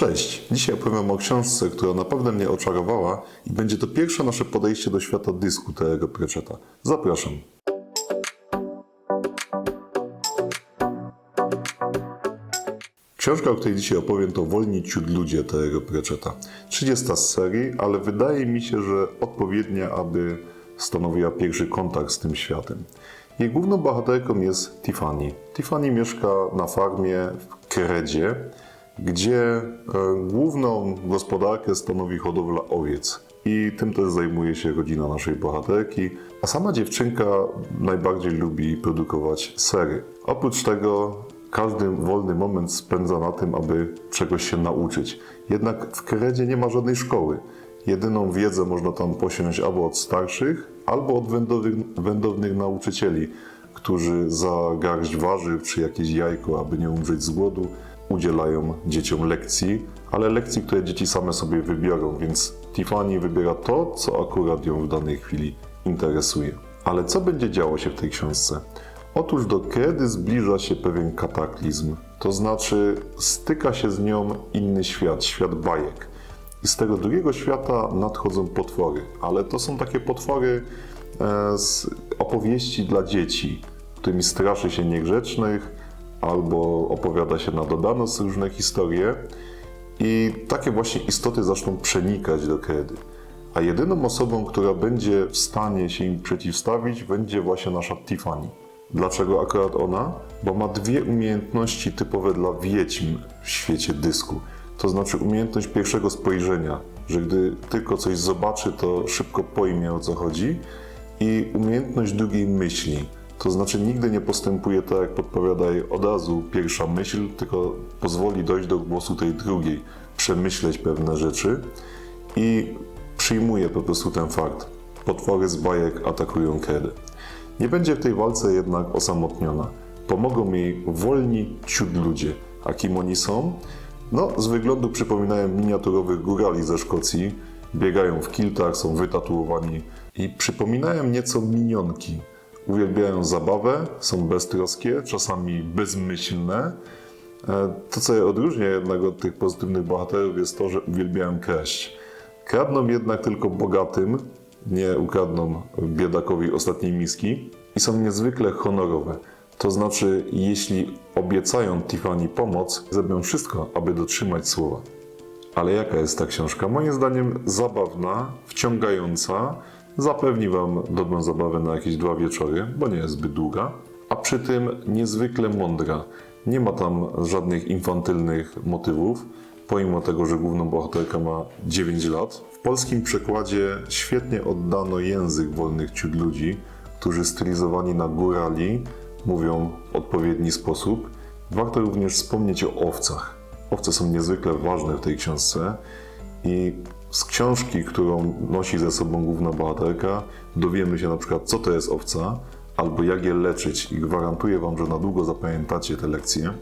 Cześć! Dzisiaj opowiem o książce, która naprawdę mnie oczarowała i będzie to pierwsze nasze podejście do świata dysku Terego Pratchetta. Zapraszam. Książka, o której dzisiaj opowiem, to Wolni ciut ludzie Terego Pratchetta. 30 z serii, ale wydaje mi się, że odpowiednia, aby stanowiła pierwszy kontakt z tym światem. Jej główną bohaterką jest Tiffany. Tiffany mieszka na farmie w Keredzie, gdzie e, główną gospodarkę stanowi hodowla owiec. I tym też zajmuje się rodzina naszej bohaterki. A sama dziewczynka najbardziej lubi produkować sery. Oprócz tego każdy wolny moment spędza na tym, aby czegoś się nauczyć. Jednak w Keredzie nie ma żadnej szkoły. Jedyną wiedzę można tam posiąść albo od starszych, albo od wędownych, wędownych nauczycieli, którzy za garść warzyw czy jakieś jajko, aby nie umrzeć z głodu, udzielają dzieciom lekcji, ale lekcji, które dzieci same sobie wybiorą, więc Tiffany wybiera to, co akurat ją w danej chwili interesuje. Ale co będzie działo się w tej książce? Otóż do kiedy zbliża się pewien kataklizm, to znaczy styka się z nią inny świat, świat bajek. I z tego drugiego świata nadchodzą potwory, ale to są takie potwory e, z opowieści dla dzieci, którymi straszy się niegrzecznych, albo opowiada się na dobranoc różne historie. I takie właśnie istoty zaczną przenikać do Kredy. A jedyną osobą, która będzie w stanie się im przeciwstawić, będzie właśnie nasza Tiffany. Dlaczego akurat ona? Bo ma dwie umiejętności typowe dla wiedźm w świecie dysku. To znaczy umiejętność pierwszego spojrzenia, że gdy tylko coś zobaczy, to szybko pojmie o co chodzi, i umiejętność drugiej myśli. To znaczy nigdy nie postępuje tak, jak podpowiada jej od razu pierwsza myśl, tylko pozwoli dojść do głosu tej drugiej, przemyśleć pewne rzeczy i przyjmuje po prostu ten fakt. Potwory z bajek atakują Kedę. Nie będzie w tej walce jednak osamotniona. Pomogą jej wolni ciut ludzie. A kim oni są? No, z wyglądu przypominają miniaturowych górali ze Szkocji. Biegają w kiltach, są wytatuowani i przypominają nieco minionki. Uwielbiają zabawę, są beztroskie, czasami bezmyślne. E, To, co je odróżnia jednak od tych pozytywnych bohaterów, jest to, że uwielbiają kraść. Kradną jednak tylko bogatym, nie ukradną biedakowi ostatniej miski i są niezwykle honorowe. To znaczy, jeśli obiecają Tiffany pomoc, zrobią wszystko, aby dotrzymać słowa. Ale jaka jest ta książka? Moim zdaniem zabawna, wciągająca, zapewni Wam dobrą zabawę na jakieś dwa wieczory, bo nie jest zbyt długa, a przy tym niezwykle mądra. Nie ma tam żadnych infantylnych motywów, pomimo tego, że główną bohaterka ma 9 lat. W polskim przekładzie świetnie oddano język wolnych ciut ludzi, którzy stylizowani na górali mówią w odpowiedni sposób. Warto również wspomnieć o owcach. Owce są niezwykle ważne w tej książce i z książki, którą nosi ze sobą główna bohaterka, dowiemy się na przykład, co to jest owca, albo jak je leczyć i gwarantuję Wam, że na długo zapamiętacie te lekcje.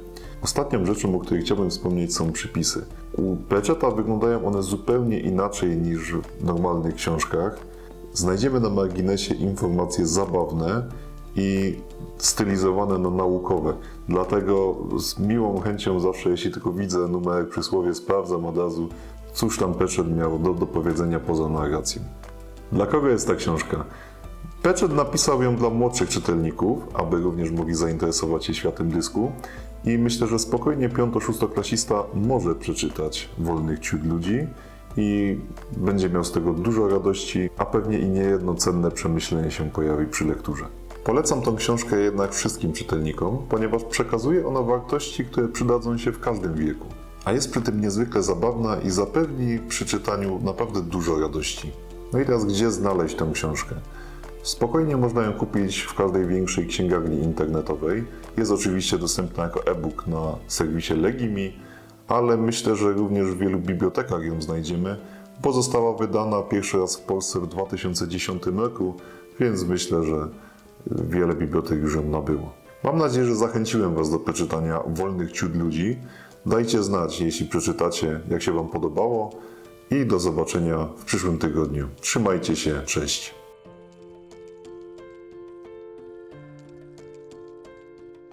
Ostatnią rzeczą, o której chciałbym wspomnieć, są przypisy. U Pratchetta wyglądają one zupełnie inaczej niż w normalnych książkach. Znajdziemy na marginesie informacje zabawne i stylizowane na naukowe. Dlatego z miłą chęcią zawsze, jeśli tylko widzę numerek przysłowie, sprawdzam od razu, cóż tam Pratchett miał do, do powiedzenia poza narracją. Dla kogo jest ta książka? Pratchett napisał ją dla młodszych czytelników, aby również mogli zainteresować się światem dysku i myślę, że spokojnie piąto-szóstoklasista może przeczytać Wolnych Ciut Ludzi i będzie miał z tego dużo radości, a pewnie i niejedno cenne przemyślenie się pojawi przy lekturze. Polecam tą książkę jednak wszystkim czytelnikom, ponieważ przekazuje ona wartości, które przydadzą się w każdym wieku. A jest przy tym niezwykle zabawna i zapewni przy czytaniu naprawdę dużo radości. No i teraz gdzie znaleźć tę książkę? Spokojnie można ją kupić w każdej większej księgarni internetowej. Jest oczywiście dostępna jako e-book na serwisie Legimi, ale myślę, że również w wielu bibliotekach ją znajdziemy, bo została wydana pierwszy raz w Polsce w 2010 roku, więc myślę, że wiele bibliotek już ją nabyło. Mam nadzieję, że zachęciłem Was do przeczytania Wolnych Ciut Ludzi. Dajcie znać, jeśli przeczytacie, jak się Wam podobało i do zobaczenia w przyszłym tygodniu. Trzymajcie się, cześć!